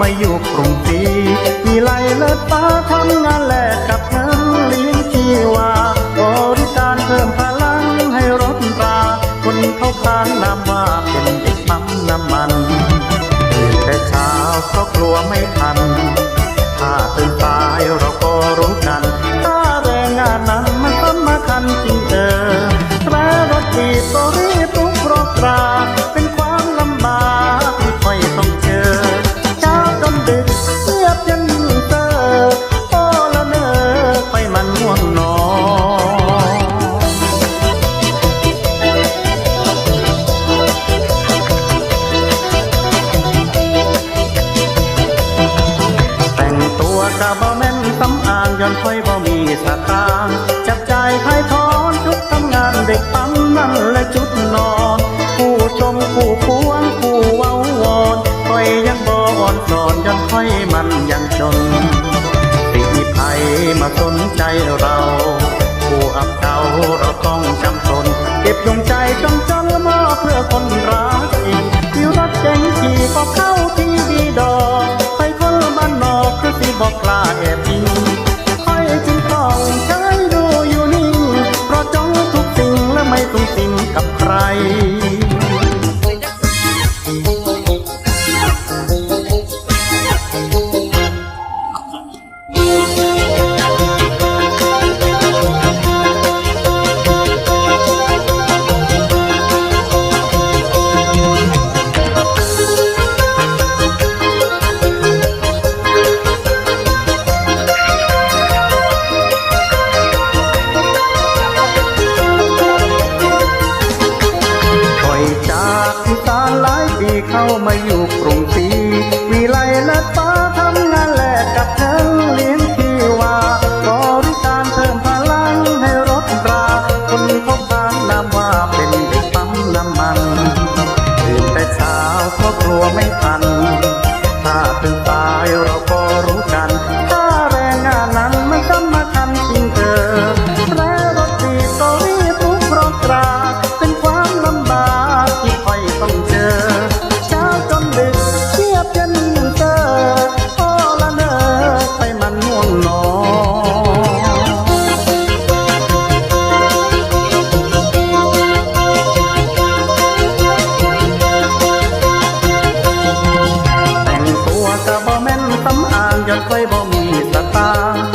มาอยู่กรุงศรีมีไล่เลิศฟ้าทำงานแลกกับเงินเลี้ยงชีวาบริการเพิ่มพลังให้รถราคนเขาค้านนามว่าเป็นเด็กปั๊มน้ำมันตื่นแต่เช้าก็กลัวไม่ทัน ย้อนค่อยบ่มีสตางค์จับจ่ายขายทอนชุดทำงานเด็กปั๊มนั่นและชุดนอน ผู้ชมผู้พวงผู้เว้าวอนค่อยยังบ่อ่อนสอนย้อนค่อยมันยังจนสิมีภัยมาสนใจเรา ผู้อับเก่าเราต้องจำทนเก็บดวงใจ กับใคร เข้ามาอยู่กรุงศรีวิไลและฟ้าทำงานแลกกับเงินเลี้ยงที่ว่าบริการเพิ่มพลังให้รถราคนเขาค้านนามว่าเป็นเด็กปั๊มน้ำมันตื่นแต่เช้าเพราะกลัวไม่ทัน มีสตาง